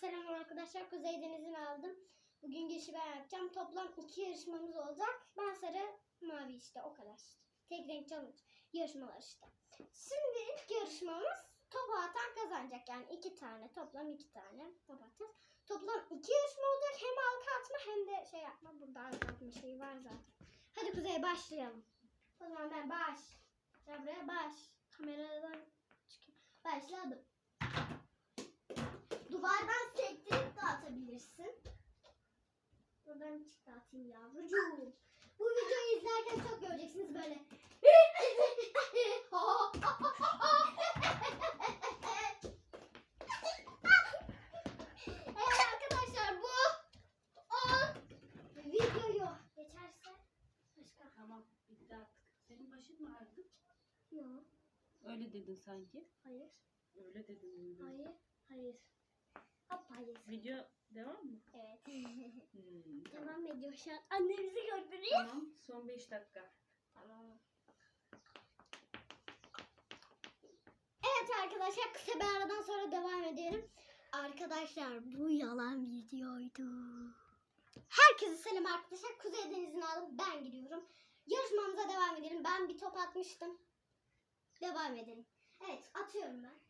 selam arkadaşlar. Kuzey Deniz'ini aldım. Bugün girişi ben yapacağım. Toplam iki yarışmamız olacak. Ben sarı, mavi işte o kadar. Tek renk challenge yarışmalar işte. Şimdi ilk yarışmamız topu atan kazanacak. Yani iki tane toplam iki tane top atacağız. Toplam iki yarışma olacak. Hem halka atma hem de şey yapma. Burada halka atma şeyi var zaten. Hadi Kuzey başlayalım. O zaman ben baş. Sen buraya baş. Kameradan çıkayım. Başladım. Duvardan de atabilirsin. Buradan çık da atayım yavrucuğum. Bu videoyu izlerken çok göreceksiniz böyle. evet arkadaşlar bu o videoyu geçerse başka. Tamam bitti artık. Senin başın mı ağrıdı? Yok. Öyle dedin sanki. Hayır. Öyle dedin. Hayır. Hayır. Video devam mı? Evet. Hmm, tamam. Devam ediyor şu an. Annemizi gördürüyor. Tamam son 5 dakika. Tamam. Evet arkadaşlar kısa bir aradan sonra devam edelim. Arkadaşlar bu yalan videoydu. Herkese selam arkadaşlar. Kuzey Denizi'ni aldım. Ben gidiyorum. Yarışmamıza devam edelim. Ben bir top atmıştım. Devam edelim. Evet atıyorum ben.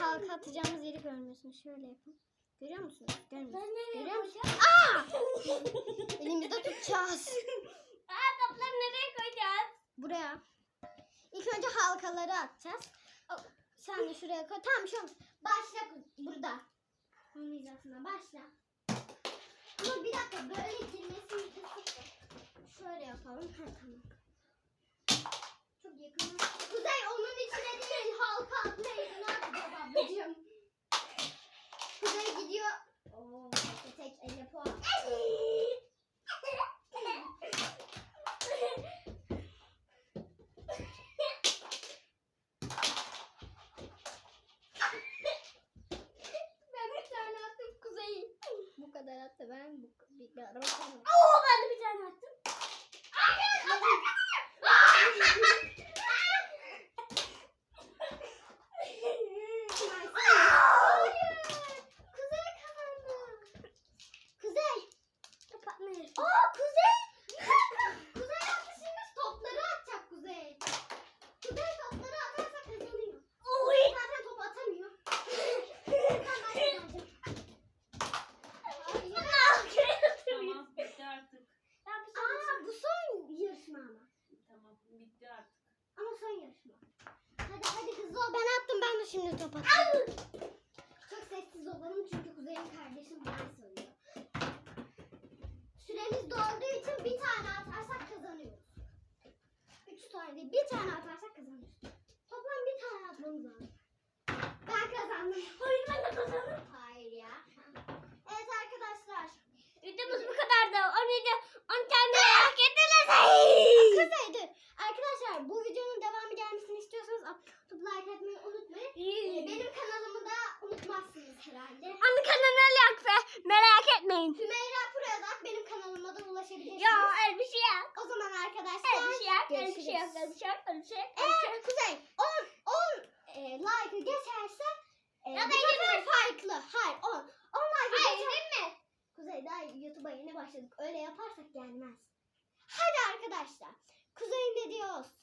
Halka atacağımız yeri görmüyorsunuz. Şöyle yapın. Görüyor musunuz? Görmüyor musunuz? Görüyor musunuz? Aa! Elimizde tutacağız. Aa topları nereye koyacağız? Buraya. İlk önce halkaları atacağız. O, Sen de şuraya koy. Tamam şu olmaz. Başla burada. Onun hizasına başla. Ama bir dakika böyle girmesini kesinlikle. Şöyle yapalım. Ha, tamam. Çok yakın. Kuzey onun içine değil halka atma yerine atacağız ablacığım. Kuzey gidiyor. Oo, tek tek elle puan. Ben bir tane attım Kuzey. Bu kadar attı ben. Bu, bir, bir araba koymadım. Oo ben de bir tane attım. Hayır. Kuzey kazandı. Kuzey. Kapatmayız. Aa Kuzey. Bir dakika. Kuzey attı şimdi topları atacak Kuzey. Kuzey topları atarsa kazanıyor. Oy. Zaten top atamıyor. Ben kazanacağım. Hayır. Tamam bitti artık. Aa bu son yarışma ama. Tamam bitti artık. Ama son yarışma. Hadi hadi hızlı ol. Ben attım ben de şimdi top atacağım. Çok sessiz olalım çünkü Kuzey'in kardeşim ben söylüyor. Süremiz dolduğu için bir tane atarsak kazanıyoruz. Üç tane değil bir tane atarsak kazanıyoruz. Toplam bir tane atmamız lazım. Ben kazandım. Hayır ben de kazandım. Hayır ya. Evet arkadaşlar. Videomuz bu kadardı. 17 10 tane hak ettiniz. Kuzey'dir. Arkadaşlar bu videonun devamı gelmesini istiyorsanız atıp like etmeyi unutmayın. Ee, Benim kanalımı da unutmazsınız herhalde. Anne kanalına like ve merak etmeyin. Hümeyra Pıra'dan benim kanalıma da ulaşabilirsiniz. Ya öyle bir şey yok. O zaman arkadaşlar Öyle bir şey yok. Öyle bir şey yok. Öyle bir şey yok. Öyle bir şey yok. şey Eğer. Kuzey 10 10 e, like'ı geçerse e, Ya da bu sefer farklı. Hayır 10. 10 like'ı Hayır, geçer. mi? Kuzey daha YouTube'a yeni başladık. Öyle yaparsak gelmez. Hadi arkadaşlar. Kuzey'in dediği olsun.